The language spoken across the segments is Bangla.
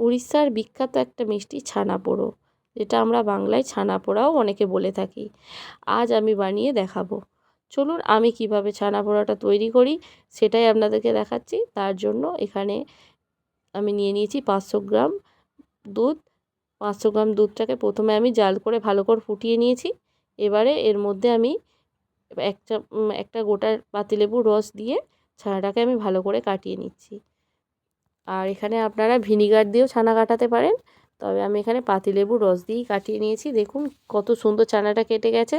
উড়িষ্যার বিখ্যাত একটা মিষ্টি ছানা পোড়ো যেটা আমরা বাংলায় ছানা পোড়াও অনেকে বলে থাকি। আজ আমি বানিয়ে দেখাবো। চলুন আমি কীভাবে ছানা পোড়াটা তৈরি করি, সেটাই আপনাদেরকে দেখাচ্ছি। তার জন্য এখানে আমি নিয়ে নিয়েছি পাঁচশো গ্রাম দুধ। পাঁচশো গ্রাম দুধটাকে প্রথমে আমি জাল করে ভালো করে ফুটিয়ে নিয়েছি। এবারে এর মধ্যে আমি একটা একটা গোটা পাতিলেবুর রস দিয়ে ছানাটাকে আমি ভালো করে কাটিয়ে নিচ্ছি। আর এখানে আপনারা ভিনিগার দিয়েও ছানা কাটাতে পারেন। তবে আমি এখানে পাতিলেবুর রস দিয়েই কাটিয়ে নিয়েছি। দেখুন, কত সুন্দর ছানাটা কেটে গেছে।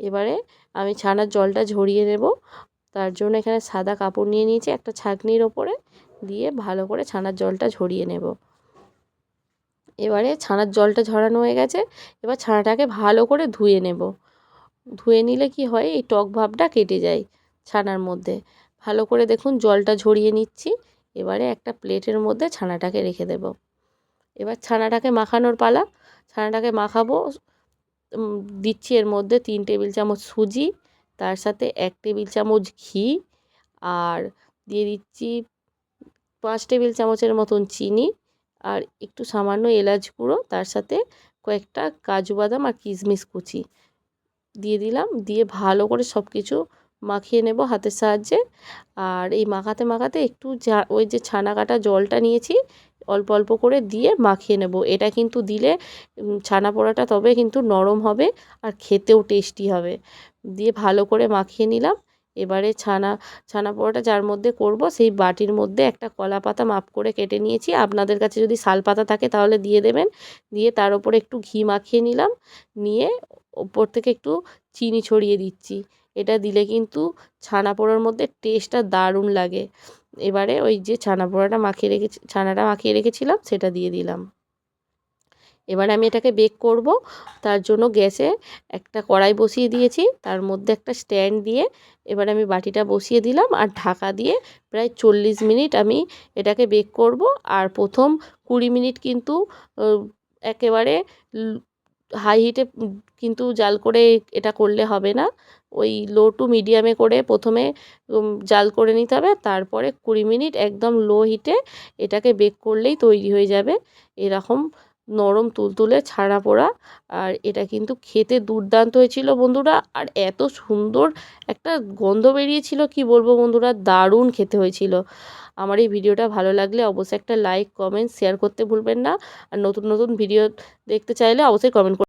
এবারে আমি ছানার জলটা ঝরিয়ে নেব। তার জন্য এখানে সাদা কাপড় নিয়ে নিয়েছি একটা ছাঁকনির ওপরে দিয়ে ভালো করে ছানার জলটা ঝরিয়ে নেব। এবারে ছানার জলটা ঝরানো হয়ে গেছে। এবার ছানাটাকে ভালো করে ধুয়ে নেব। ধুয়ে নিলে কি হয়? এই টক ভাবটা কেটে যায় ছানার মধ্যে। ভালো করে দেখুন, জলটা ঝরিয়ে নিচ্ছি। এবারে একটা প্লেটের মধ্যে ছানাটাকে রেখে দেব। এবার ছানাটাকে মাখানোর পালা। ছানাটাকে মাখাবো। দিচ্ছি এর মধ্যে তিন টেবিল চামচ সুজি, তার সাথে এক টেবিল চামচ ঘি আর দিয়ে দিচ্ছি পাঁচ টেবিল চামচের মতন চিনি আর একটু সামান্য এলাচ গুঁড়ো, তার সাথে কয়েকটা কাজু বাদাম আর কিশমিশ কুচি। দিয়ে দিলাম। দিয়ে ভালো করে সব কিছু মাখিয়ে নেব হাতের সাহায্যে। আর এই মাখাতে মাখাতে একটু ওই যে ছানা কাটা জলটা নিয়েছি, অল্প অল্প করে দিয়ে মাখিয়ে নেব। এটা কিন্তু দিলে ছানা পোড়াটা তবে কিন্তু নরম হবে আর খেতেও টেস্টি হবে। দিয়ে ভালো করে মাখিয়ে নিলাম। এবারে ছানা ছানা পোড়াটা যার মধ্যে করব, সেই বাটির মধ্যে একটা কলা পাতা মাপ করে কেটে নিয়েছি। আপনাদের কাছে যদি শাল পাতা থাকে তাহলে দিয়ে দেবেন। দিয়ে তার উপরে একটু ঘি মাখিয়ে নিলাম। নিয়ে ওপর থেকে একটু চিনি ছড়িয়ে দিচ্ছি। এটা দিলে কিন্তু ছানা পোড়ার মধ্যে টেস্টটা দারুণ লাগে। এবারে ওই যে ছানা পোড়াটা মাখিয়ে রেখেছি ছানাটা মাখিয়ে রেখেছিলাম, সেটা দিয়ে দিলাম। এবার আমি এটাকে বেক করব। তার জন্য গ্যাসে একটা কড়াই বসিয়ে দিয়েছি। তার মধ্যে একটা স্ট্যান্ড দিয়ে এবার আমি বাটিটা বসিয়ে দিলাম আর ঢাকা দিয়ে প্রায় চল্লিশ মিনিট আমি এটাকে বেক করব। আর প্রথম কুড়ি মিনিট কিন্তু একেবারে হাই হিটে কিন্তু জাল করে এটা করলে হবে না। ওই লো টু মিডিয়ামে করে প্রথমে জাল করে নিতে হবে। তারপরে কুড়ি মিনিট একদম লো হিটে এটাকে বেক করলেই তৈরি হয়ে যাবে। এরকম নরম তুলতুলে ছাড়া পোড়া। আর এটা কিন্তু খেতে দুর্দান্ত হয়েছিল বন্ধুরা। আর এত সুন্দর একটা গন্ধ বেরিয়েছিল, কি বলব বন্ধুরা? দারুণ খেতে হয়েছিল। আমার এই ভিডিওটা ভালো লাগলে অবশ্যই একটা লাইক কমেন্ট শেয়ার করতে ভুলবেন না। আর নতুন নতুন ভিডিও দেখতে চাইলে অবশ্যই কমেন্ট